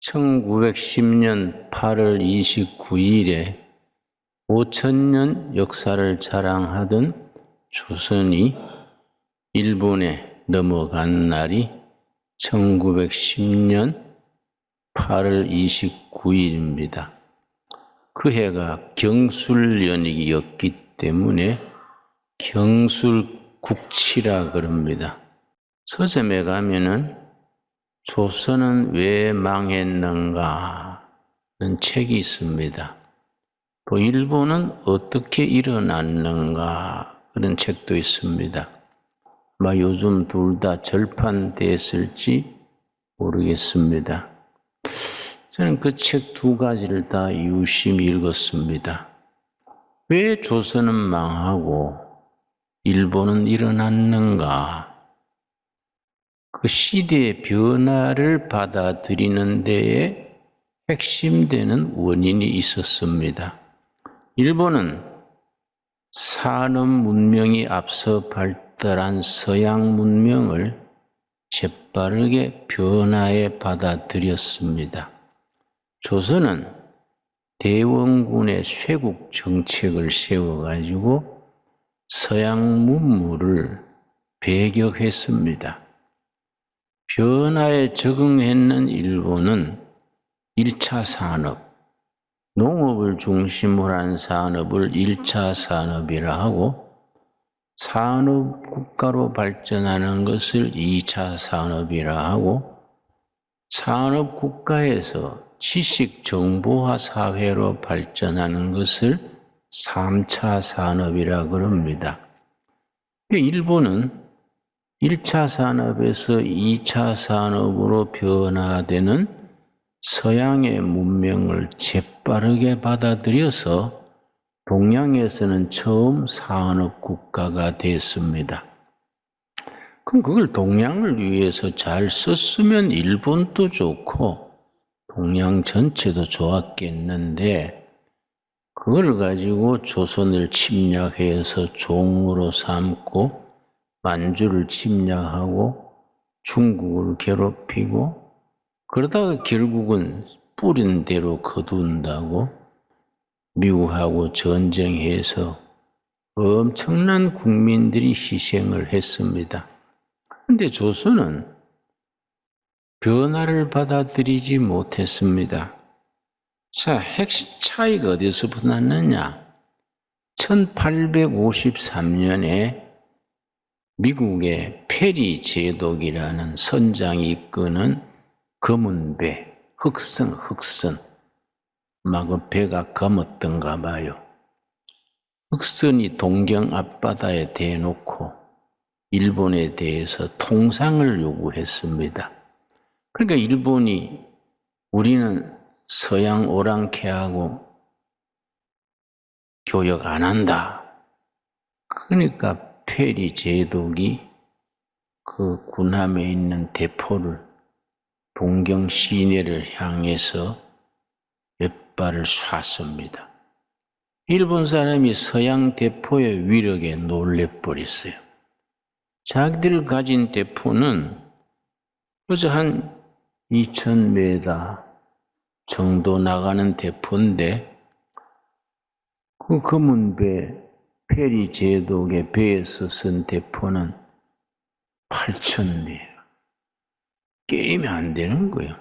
1910년 8월 29일에 5천년 역사를 자랑하던 조선이 일본에 넘어간 날이 1910년 8월 29일입니다. 그 해가 경술연이었기 때문에 경술국치라 그럽니다. 서점에 가면은 조선은 왜 망했는가 는 책이 있습니다. 또 일본은 어떻게 일어났는가 그런 책도 있습니다. 아마 요즘 둘 다 절판됐을지 모르겠습니다. 저는 그 책 두 가지를 다 유심히 읽었습니다. 왜 조선은 망하고 일본은 일어났는가? 그 시대의 변화를 받아들이는 데에 핵심되는 원인이 있었습니다. 일본은 산업 문명이 앞서 발달한 서양 문명을 재빠르게 변화에 받아들였습니다. 조선은 대원군의 쇄국 정책을 세워가지고 서양 문물을 배격했습니다. 변화에 적응했는 일본은 1차 산업, 농업을 중심으로 한 산업을 1차 산업이라 하고 산업 국가로 발전하는 것을 2차 산업이라 하고 산업 국가에서 지식 정보화 사회로 발전하는 것을 3차 산업이라 그럽니다. 일본은 1차 산업에서 2차 산업으로 변화되는 서양의 문명을 재빠르게 받아들여서 동양에서는 처음 산업 국가가 됐습니다. 그럼 그걸 동양을 위해서 잘 썼으면 일본도 좋고 동양 전체도 좋았겠는데 그걸 가지고 조선을 침략해서 종으로 삼고 만주를 침략하고 중국을 괴롭히고 그러다가 결국은 뿌린 대로 거둔다고 미국하고 전쟁해서 엄청난 국민들이 희생을 했습니다. 근데 조선은 변화를 받아들이지 못했습니다. 자, 핵심 차이가 어디서부터 났느냐? 1853년에 미국의 페리 제독이라는 선장이 이끄는 검은 배, 흑선, 흑선. 막그 배가 검었던가 봐요. 흑선이 동경 앞바다에 대놓고 일본에 대해서 통상을 요구했습니다. 그러니까 일본이 우리는 서양 오랑캐하고 교역 안 한다. 그러니까 페리 제독이 그 군함에 있는 대포를 동경 시내를 향해서 몇 발을 쐈습니다. 일본 사람이 서양 대포의 위력에 놀래버렸어요. 자기들 가진 대포는 그저 한 2,000m 정도 나가는 대포인데 그 검은 배 페리 제독의 배에서 쓴 대포는 8천리예요. 게임이 안 되는 거예요.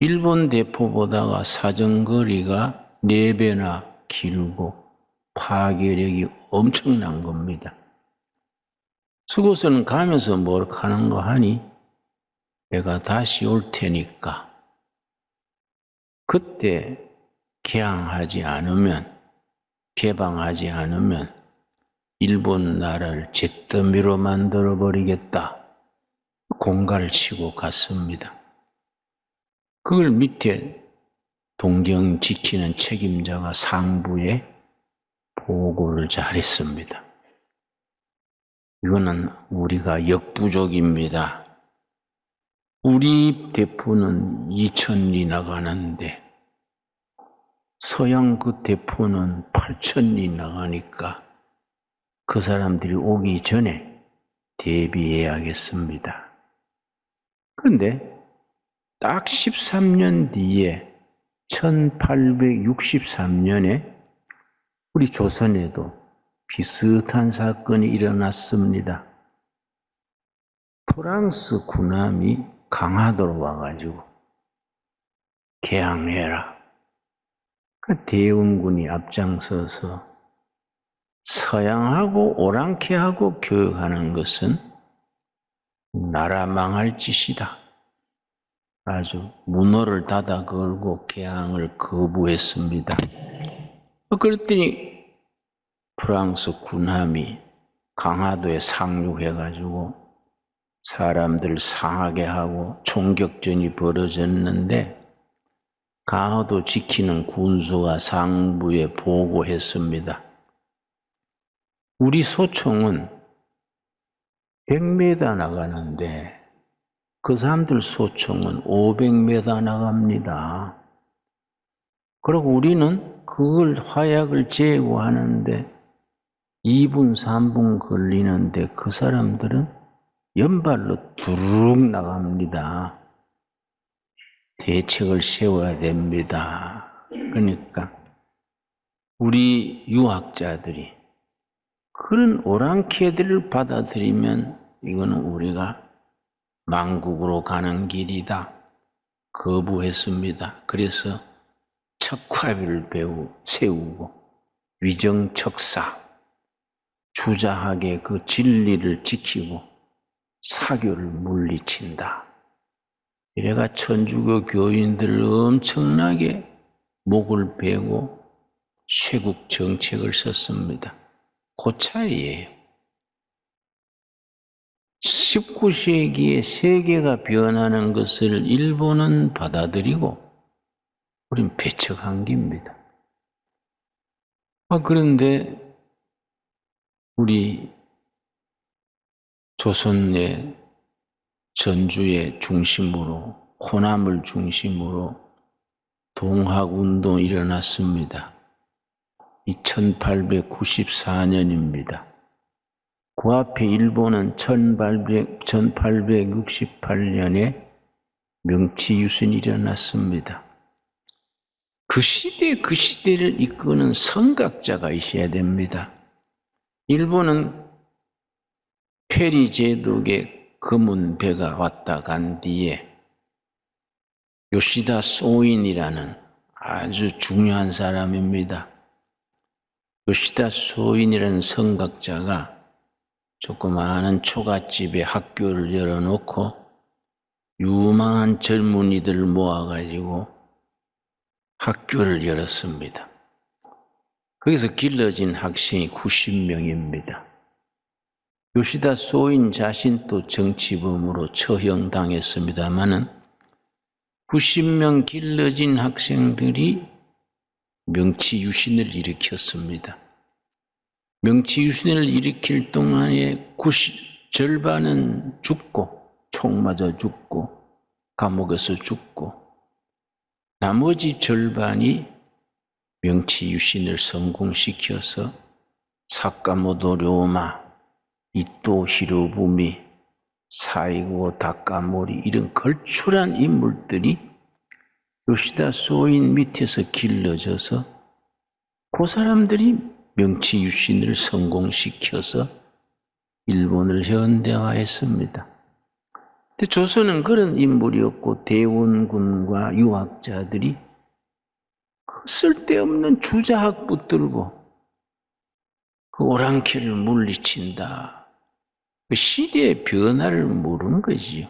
일본 대포보다가 사정거리가 4배나 길고 파괴력이 엄청난 겁니다. 수고서는 가면서 뭘 하는 거 하니? 내가 다시 올 테니까. 그때 개항하지 않으면 개방하지 않으면 일본 나라를 잿더미로 만들어 버리겠다. 공갈을 치고 갔습니다. 그걸 밑에 동경 지키는 책임자가 상부에 보고를 잘했습니다. 이거는 우리가 역부족입니다. 우리 대포는 2천리 나가는데 서양 그 대포는 8천리 나가니까 그 사람들이 오기 전에 대비해야겠습니다. 그런데 딱 13년 뒤에 1863년에 우리 조선에도 비슷한 사건이 일어났습니다. 프랑스 군함이 강화도로 와가지고 개항해라. 그 대운군이 앞장서서 서양하고 오랑캐하고 교육하는 것은 나라 망할 짓이다. 아주 문호를 닫아 걸고 개항을 거부했습니다. 그랬더니 프랑스 군함이 강화도에 상륙해가지고 사람들 상하게 하고 총격전이 벌어졌는데 강화도 지키는 군수가 상부에 보고했습니다. 우리 소총은 100m 나가는데 그 사람들 소총은 500m 나갑니다. 그리고 우리는 그걸 화약을 제거하는데 2분, 3분 걸리는데 그 사람들은 연발로 두룩 나갑니다. 대책을 세워야 됩니다. 그러니까 우리 유학자들이 그런 오랑캐들을 받아들이면 이거는 우리가 망국으로 가는 길이다. 거부했습니다. 그래서 척화비를 배우, 세우고 위정척사, 주자하게 그 진리를 지키고 사교를 물리친다. 이래가 천주교 교인들을 엄청나게 목을 베고 쇄국 정책을 썼습니다. 고차이에요. 19세기에 세계가 변하는 것을 일본은 받아들이고 우린 배척한 겁니다. 아, 그런데 우리 조선의 전주의 중심으로 호남을 중심으로 동학운동이 일어났습니다. 1894년입니다. 그 앞에 일본은 1800, 1868년에 명치유신이 일어났습니다. 그 시대 그 시대를 이끄는 선각자가 있어야 됩니다. 일본은 페리 제독의 금은 배가 왔다 간 뒤에 요시다 소인이라는 아주 중요한 사람입니다. 요시다 소인이라는 성각자가 조그마한 초가집에 학교를 열어놓고 유망한 젊은이들을 모아가지고 학교를 열었습니다. 거기서 길러진 학생이 90명입니다. 요시다 소인 자신도 정치범으로 처형당했습니다마는 90명 길러진 학생들이 명치 유신을 일으켰습니다. 명치 유신을 일으킬 동안에 90, 절반은 죽고 총 맞아 죽고 감옥에서 죽고 나머지 절반이 명치 유신을 성공시켜서 사카모도 료마, 이또 히로부미, 사이고 다카모리 이런 걸출한 인물들이 요시다 소인 밑에서 길러져서 그 사람들이 명치 유신을 성공시켜서 일본을 현대화했습니다. 근데 조선은 그런 인물이었고 대원군과 유학자들이 그 쓸데없는 주자학 붙들고 그 오랑캐를 물리친다. 그 시대의 변화를 모르는 거지요.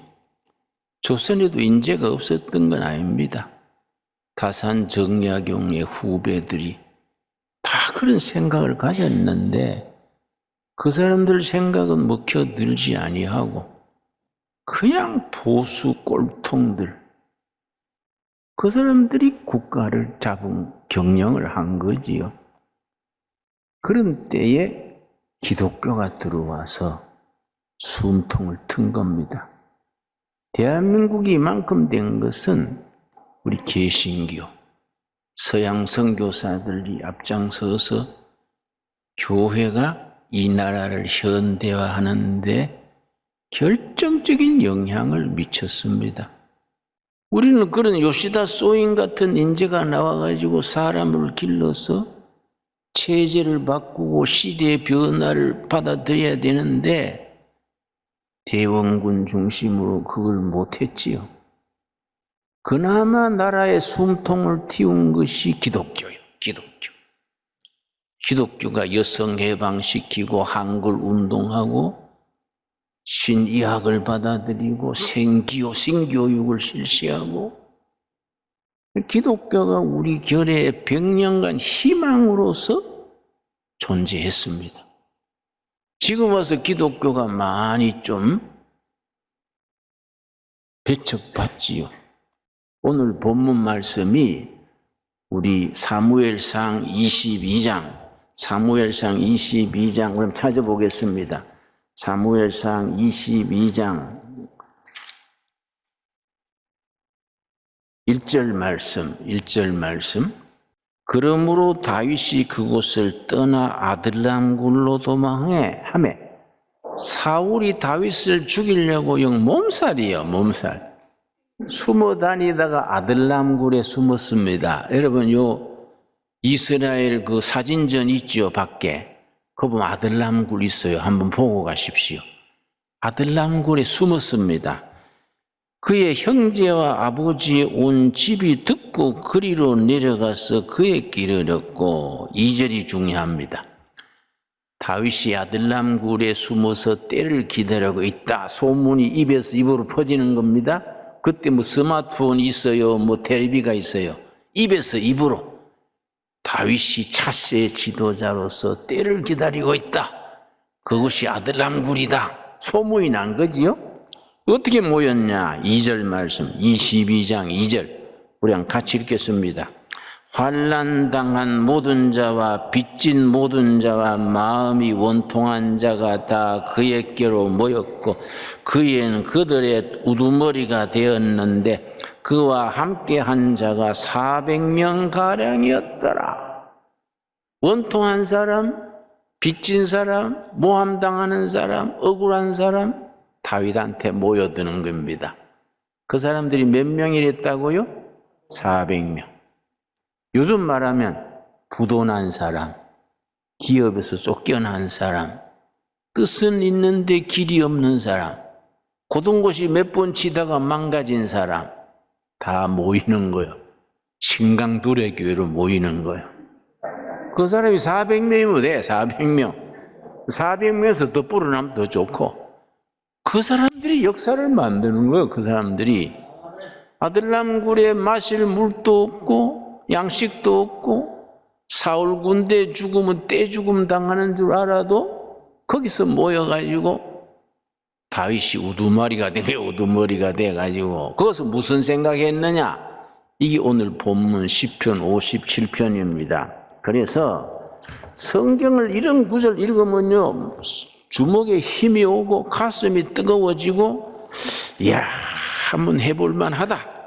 조선에도 인재가 없었던 건 아닙니다. 다산 정약용의 후배들이 다 그런 생각을 가졌는데 그 사람들 생각은 먹혀들지 아니하고 그냥 보수 꼴통들 그 사람들이 국가를 잡은 경영을 한 거지요. 그런 때에 기독교가 들어와서 숨통을 튼 겁니다. 대한민국이 이만큼 된 것은 우리 개신교, 서양 선교사들이 앞장서서 교회가 이 나라를 현대화하는데 결정적인 영향을 미쳤습니다. 우리는 그런 요시다 소인 같은 인재가 나와가지고 사람을 길러서 체제를 바꾸고 시대의 변화를 받아들여야 되는데 대원군 중심으로 그걸 못했지요. 그나마 나라의 숨통을 틔운 것이 기독교요. 기독교. 기독교가 여성 해방시키고 한글 운동하고 신의학을 받아들이고 생기호, 생교육을 실시하고 기독교가 우리 결의 100년간 희망으로서 존재했습니다. 지금 와서 기독교가 많이 좀 배척받지요. 오늘 본문 말씀이 우리 사무엘상 22장, 사무엘상 22장, 그럼 찾아보겠습니다. 사무엘상 22장 1절 말씀, 1절 말씀. 그러므로 다윗이 그곳을 떠나 아들람굴로 도망해 하매 사울이 다윗을 죽이려고 영 몸살이요, 몸살. 숨어 다니다가 아들람굴에 숨었습니다. 여러분, 요 이스라엘 그 사진전 있죠, 밖에. 그 보면 아들람굴 있어요. 한번 보고 가십시오. 아들람굴에 숨었습니다. 그의 형제와 아버지의 온 집이 듣고 그리로 내려가서 그의 길을 얻고 이절이 중요합니다. 다윗이 아들람 굴에 숨어서 때를 기다리고 있다. 소문이 입에서 입으로 퍼지는 겁니다. 그때 뭐 스마트폰이 있어요. 뭐 텔레비가 있어요. 입에서 입으로. 다윗이 차세의 지도자로서 때를 기다리고 있다. 그것이 아들람 굴이다. 소문이 난 거지요. 어떻게 모였냐? 2절 말씀, 22장 2절. 우리 랑 같이 읽겠습니다. 환란당한 모든 자와 빚진 모든 자와 마음이 원통한 자가 다 그에게로 모였고 그에는 그들의 우두머리가 되었는데 그와 함께 한 자가 400명 가량이었더라. 원통한 사람, 빚진 사람, 모함당하는 사람, 억울한 사람 다윗한테 모여드는 겁니다. 그 사람들이 몇 명이랬다고요? 400명. 요즘 말하면 부도난 사람, 기업에서 쫓겨난 사람, 뜻은 있는데 길이 없는 사람, 고등고시 몇 번 치다가 망가진 사람, 다 모이는 거예요. 신강두레 교회로 모이는 거예요. 그 사람이 400명이면 돼, 400명. 400명에서 더 불어나면 더 좋고. 그 사람들이 역사를 만드는 거예요, 그 사람들이. 아들람굴에 마실 물도 없고, 양식도 없고, 사울 군대 죽으면 떼 죽음 당하는 줄 알아도 거기서 모여가지고 다윗이 우두머리가 돼, 우두머리가 돼가지고 거기서 무슨 생각했느냐? 이게 오늘 본문 10편 57편입니다. 그래서 성경을 이런 구절 읽으면요 주먹에 힘이 오고 가슴이 뜨거워지고 야 한번 해볼 만하다.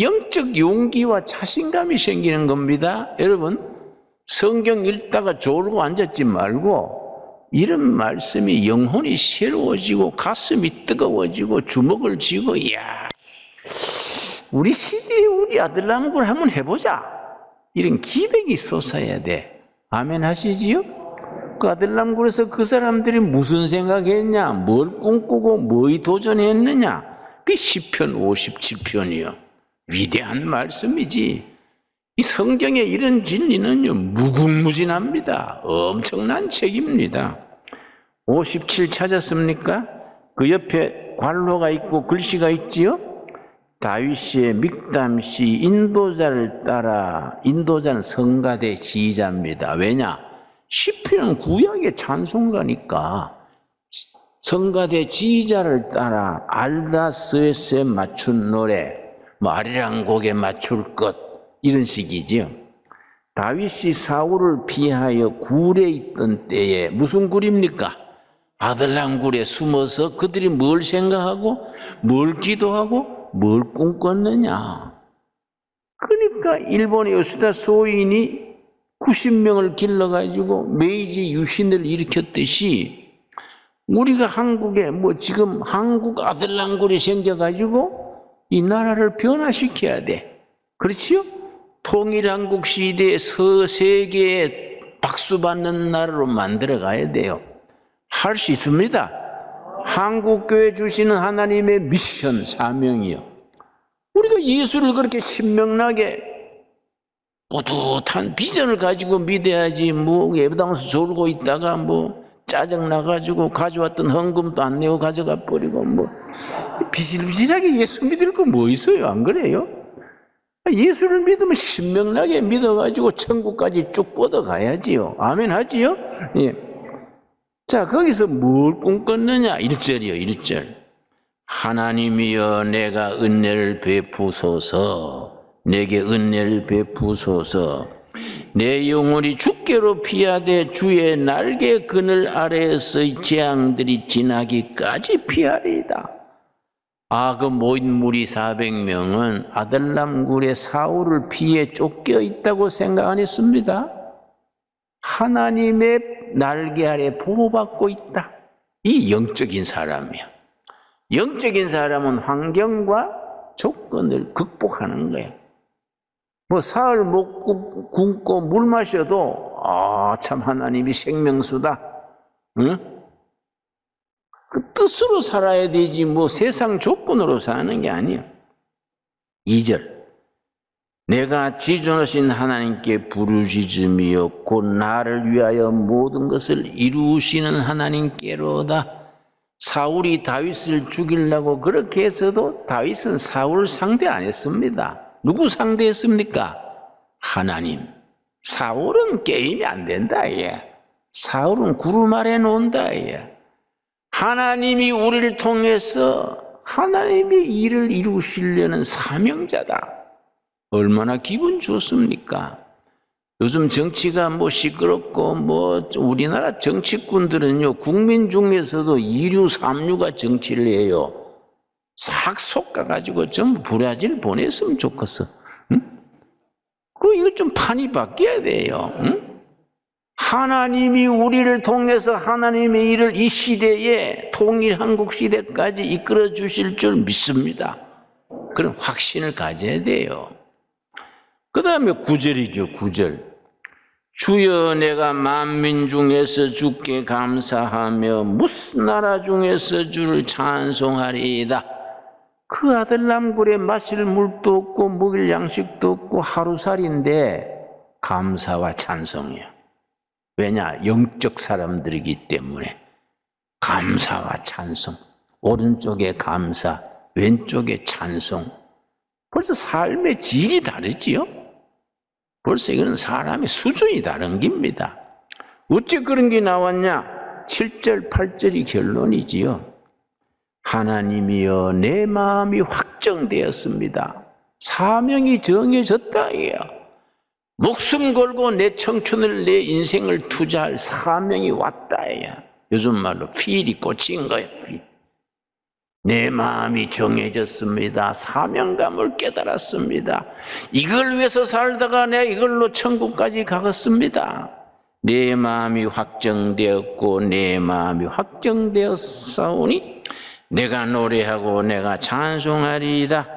영적 용기와 자신감이 생기는 겁니다. 여러분 성경 읽다가 졸고 앉았지 말고 이런 말씀이 영혼이 새로워지고 가슴이 뜨거워지고 주먹을 쥐고 야 우리 시대에 우리 아들남을 한번 해보자 이런 기백이 솟아야 돼 아멘 하시지요? 그 아들남굴에서 그 사람들이 무슨 생각했냐 뭘 꿈꾸고 뭐에 도전했느냐 그 10편 57편이요 위대한 말씀이지 이 성경의 이런 진리는요, 무궁무진합니다. 엄청난 책입니다. 57 찾았습니까? 그 옆에 관로가 있고 글씨가 있지요? 다윗의 믹담시 인도자를 따라 인도자는 성가대 지휘자입니다. 왜냐? 시편 구약의 찬송가니까 성가대 지휘자를 따라 알다스에스에 맞춘 노래, 뭐 아리랑 곡에 맞출 것 이런 식이지요. 다윗이 사울을 피하여 굴에 있던 때에 무슨 굴입니까? 아들랑 굴에 숨어서 그들이 뭘 생각하고 뭘 기도하고 뭘 꿈꿨느냐. 그러니까 일본의 요시다 소인이 90명을 길러가지고 메이지 유신을 일으켰듯이 우리가 한국에 뭐 지금 한국 아들랑굴이 생겨가지고 이 나라를 변화시켜야 돼. 그렇지요? 통일한국 시대의 서세계에 박수 받는 나라로 만들어 가야 돼요. 할 수 있습니다. 한국교회 주시는 하나님의 미션, 사명이요. 우리가 예수를 그렇게 신명나게 뿌듯한 비전을 가지고 믿어야지 뭐 예배당에서 졸고 있다가 뭐 짜증나가지고 가져왔던 헌금도 안 내고 가져가 버리고 뭐 비실비실하게 예수 믿을 거 뭐 있어요 안 그래요? 예수를 믿으면 신명나게 믿어가지고 천국까지 쭉 뻗어가야지요 아멘 하지요? 예. 자 거기서 뭘 꿈꿨느냐 1절이요 1절 하나님이여 내가 은혜를 베푸소서 내게 은혜를 베푸소서 내 영혼이 주께로 피하되 주의 날개 그늘 아래에서의 재앙들이 지나기까지 피하리이다. 아, 그 모인 무리 400명은 아들람굴의 사울을 피해 쫓겨 있다고 생각 안 했습니다. 하나님의 날개 아래 보호받고 있다. 이 영적인 사람이야. 영적인 사람은 환경과 조건을 극복하는 거야. 뭐 사흘 먹고 굶고 물 마셔도 아 참 하나님이 생명수다. 응? 그 뜻으로 살아야 되지 뭐 세상 조건으로 사는 게 아니야. 2절 내가 지존하신 하나님께 부르짖음이여 곧 나를 위하여 모든 것을 이루시는 하나님께로다. 사울이 다윗을 죽이려고 그렇게 해서도 다윗은 사울을 상대 안 했습니다. 누구 상대했습니까? 하나님. 사울은 게임이 안 된다, 얘. 사울은 구름 아래 논다, 얘. 하나님이 우리를 통해서 하나님의 일을 이루시려는 사명자다. 얼마나 기분 좋습니까? 요즘 정치가 뭐 시끄럽고 뭐 우리나라 정치꾼들은요 국민 중에서도 이류 삼류가 정치를 해요. 싹 속아가지고 전부 브라질 보냈으면 좋겠어. 응? 그 이거 좀 판이 바뀌어야 돼요. 응? 하나님이 우리를 통해서 하나님의 일을 이 시대에 통일 한국 시대까지 이끌어 주실 줄 믿습니다. 그런 확신을 가져야 돼요. 그 다음에 구절이죠, 구절. 주여 내가 만민 중에서 주께 감사하며 무슨 나라 중에서 주를 찬송하리이다. 그 아들 남굴에 마실 물도 없고 먹일 양식도 없고 하루살인데 감사와 찬송이야. 왜냐? 영적 사람들이기 때문에 감사와 찬송. 오른쪽에 감사, 왼쪽에 찬송. 벌써 삶의 질이 다르지요? 벌써 이거는 사람의 수준이 다른 겁니다. 어째 그런 게 나왔냐? 7절, 8절이 결론이지요. 하나님이여 내 마음이 확정되었습니다. 사명이 정해졌다예요. 목숨 걸고 내 청춘을 내 인생을 투자할 사명이 왔다예요. 요즘 말로 필이 꽂힌 거예요. 필. 내 마음이 정해졌습니다. 사명감을 깨달았습니다. 이걸 위해서 살다가 내가 이걸로 천국까지 가겠습니다. 내 마음이 확정되었고 내 마음이 확정되었사오니 내가 노래하고 내가 찬송하리이다.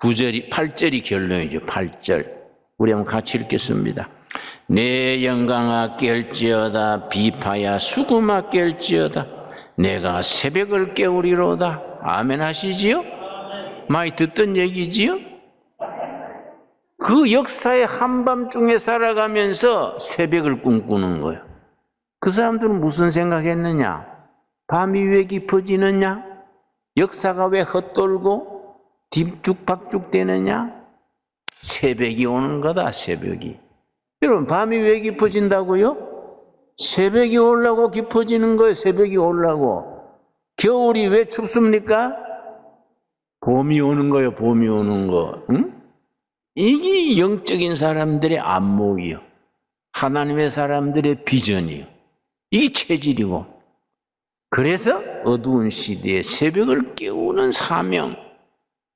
9절이 8절이 결론이죠. 8절. 우리 한번 같이 읽겠습니다. 내 영광아 깰지어다 비파야 수구마 깰지어다 내가 새벽을 깨우리로다. 아멘 하시지요? 많이 듣던 얘기지요? 그 역사의 한밤중에 살아가면서 새벽을 꿈꾸는 거예요. 그 사람들은 무슨 생각했느냐? 밤이 왜 깊어지느냐? 역사가 왜 헛돌고 뒷죽박죽 되느냐? 새벽이 오는 거다, 새벽이. 여러분, 밤이 왜 깊어진다고요? 새벽이 오려고 깊어지는 거예요, 새벽이 오려고. 겨울이 왜 춥습니까? 봄이 오는 거예요, 봄이 오는 거. 응? 이게 영적인 사람들의 안목이요. 하나님의 사람들의 비전이요. 이게 체질이고. 그래서 어두운 시대에 새벽을 깨우는 사명.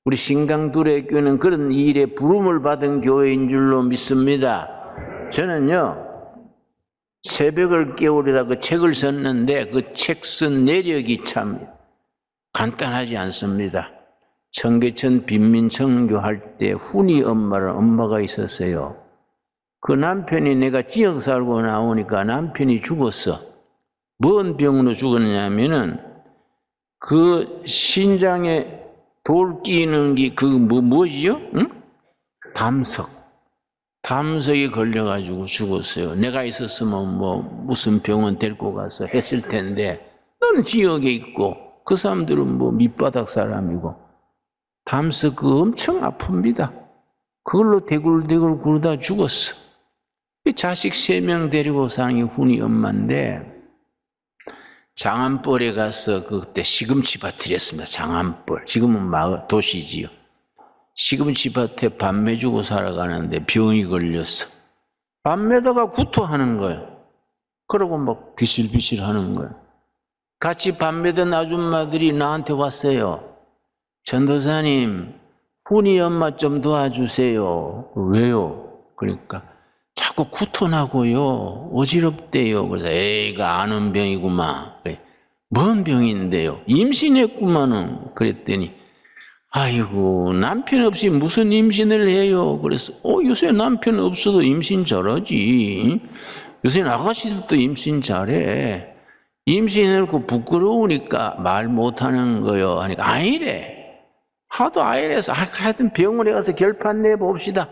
우리 신강두레 교회는 그런 일에 부름을 받은 교회인 줄로 믿습니다. 저는요, 새벽을 깨우리다 그 책을 썼는데 그 책 쓴 내력이 참 간단하지 않습니다. 청계천 빈민 청교 할 때 훈이 엄마라는 엄마가 있었어요. 그 남편이 내가 지역 살고 나오니까 남편이 죽었어. 뭔 병으로 죽었냐면은 그 신장에 돌 끼는 게 그 뭐 뭐지요? 응? 담석. 담석이 걸려가지고 죽었어요. 내가 있었으면 뭐 무슨 병원 데리고 가서 했을 텐데 너는 지역에 있고 그 사람들은 뭐 밑바닥 사람이고 담석 그 엄청 아픕니다. 그걸로 대굴대굴 굴다 죽었어. 이 자식 세 명 데리고 사는 게 훈이 엄마인데 장안벌에 가서 그때 시금치 밭을 했습니다. 장안벌. 지금은 마을 도시지요. 시금치 밭에 밤매 주고 살아가는데 병이 걸렸어. 밤매다가 구토하는 거예요. 그러고 막 비실비실 하는 거예요. 같이 밤매던 아줌마들이 나한테 왔어요. 전도사님, 훈이 엄마 좀 도와주세요. 왜요? 그러니까 자꾸 구토나고요. 어지럽대요. 그래서 에이가 아는 병이구만. 그래. 뭔 병인데요? 임신했구만은. 그랬더니 아이고 남편 없이 무슨 임신을 해요? 그래서 어 요새 남편 없어도 임신 잘하지. 요새 아가씨들도 임신 잘해. 임신해놓고 부끄러우니까 말 못하는 거요. 하니까 아니래. 하도 아이래서 아, 하여튼 병원에 가서 결판 내봅시다.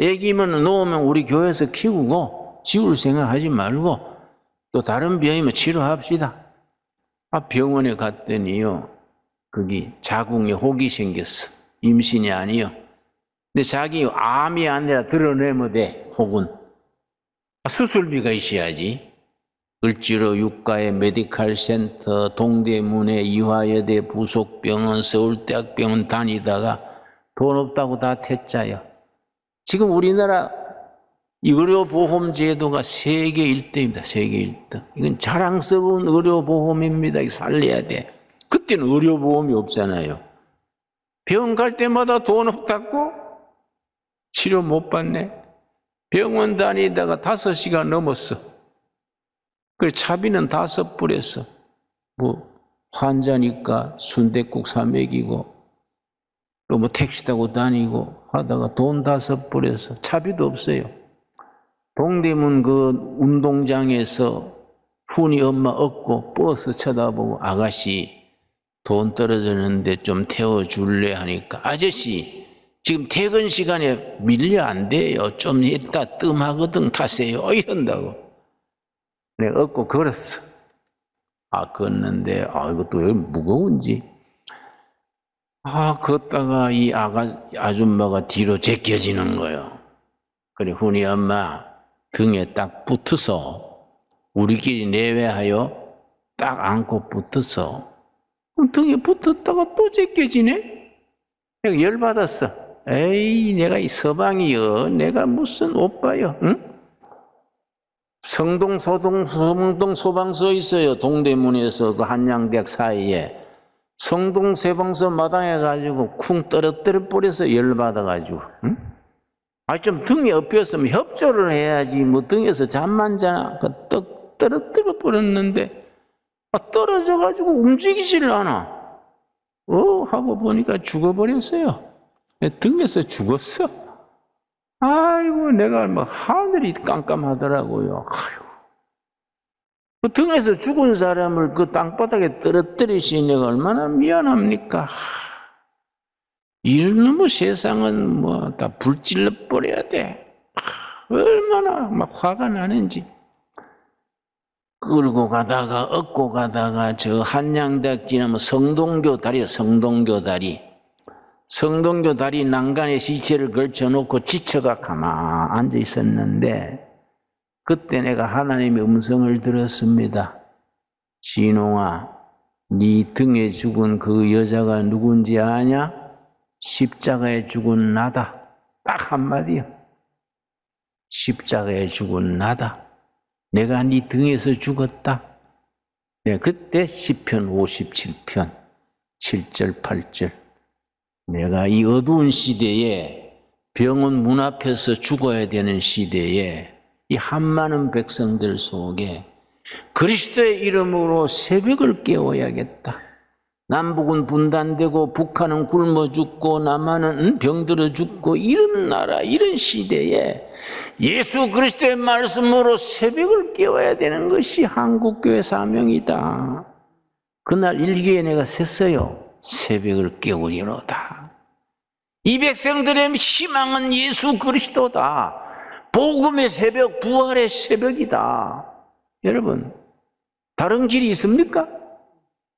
애기면 놓으면 우리 교회에서 키우고 지울 생각하지 말고 또 다른 병이면 치료합시다. 아 병원에 갔더니요. 거기 자궁에 혹이 생겼어. 임신이 아니요. 근데 자기 암이 아니라 드러내면 돼. 혹은 수술비가 있어야지. 을지로 육가의 메디칼 센터, 동대문의 이화여대 부속병원, 서울대학병원 다니다가 돈 없다고 다 퇴짜요. 지금 우리나라 의료보험 제도가 세계 1등입니다. 세계 1등. 이건 자랑스러운 의료보험입니다. 살려야 돼. 그때는 의료보험이 없잖아요. 병원 갈 때마다 돈 없다고 치료 못 받네. 병원 다니다가 다섯 시간 넘었어. 그래 차비는 다섯 불에서 뭐 환자니까 순대국 사 먹이고 또 뭐 택시 타고 다니고 하다가 돈 다섯 불에서 차비도 없어요. 동대문 그 운동장에서 훈이 엄마 얻고 버스 쳐다보고 아가씨 돈 떨어졌는데 좀 태워줄래 하니까 아저씨 지금 퇴근 시간에 밀려 안 돼요. 좀 이따 뜸하거든 타세요. 이런다고. 내가 얻고 걸었어. 아, 걷는데, 아, 이것도 왜 무거운지. 아, 걷다가 이 아가, 아줌마가 뒤로 제껴지는 거예요. 그래, 훈이 엄마 등에 딱 붙어서 우리끼리 내외하여 딱 안고 붙어서 등에 붙었다가 또 제껴지네? 내가 열받았어. 에이, 내가 이 서방이여. 내가 무슨 오빠여. 응? 성동, 소동, 성동 소방서 있어요. 동대문에서 그 한양대학 사이에. 성동 소방서 마당에 가지고 쿵 떨어뜨려 버려서 열받아가지고. 응? 아, 좀 등에 엎였으면 협조를 해야지. 뭐 등에서 잠만 자나. 그떡 떨어뜨려 버렸는데. 아, 떨어져가지고 움직이질 않아. 어, 하고 보니까 죽어버렸어요. 등에서 죽었어. 아이고, 내가 뭐 하늘이 깜깜하더라고요. 아이고. 그 등에서 죽은 사람을 그 땅바닥에 떨어뜨리시니 내가 얼마나 미안합니까? 이놈의 세상은 뭐 다 불질러 버려야 돼. 얼마나 막 화가 나는지. 끌고 가다가 얻고 가다가 저 한양대학 지나면 성동교 다리요 성동교 다리 성동교 다리 난간에 시체를 걸쳐놓고 지쳐가 가만 앉아 있었는데 그때 내가 하나님의 음성을 들었습니다. 진홍아, 네 등에 죽은 그 여자가 누군지 아냐? 십자가에 죽은 나다. 딱 한마디요. 십자가에 죽은 나다. 내가 네 등에서 죽었다. 네, 그때 10편 57편 7절 8절 내가 이 어두운 시대에 병원 문 앞에서 죽어야 되는 시대에 이 한 많은 백성들 속에 그리스도의 이름으로 새벽을 깨워야겠다. 남북은 분단되고 북한은 굶어 죽고 남한은 병들어 죽고 이런 나라 이런 시대에 예수 그리스도의 말씀으로 새벽을 깨워야 되는 것이 한국교회 사명이다. 그날 일기에 내가 셌어요. 새벽을 깨우리로다. 이 백성들의 희망은 예수 그리스도다. 복음의 새벽, 부활의 새벽이다. 여러분, 다른 길이 있습니까?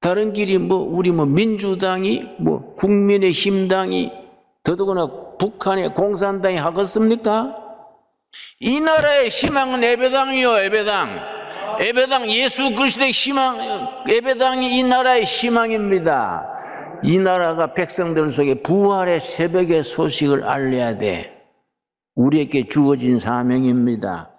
다른 길이 뭐 우리 뭐 민주당이 뭐 국민의 힘당이 더더구나 북한의 공산당이 하겠습니까? 이 나라의 희망은 예배당이요 예배당 예배당 예수 그리스도의 희망 예배당이 이 나라의 희망입니다 이 나라가 백성들 속에 부활의 새벽의 소식을 알려야 돼 우리에게 주어진 사명입니다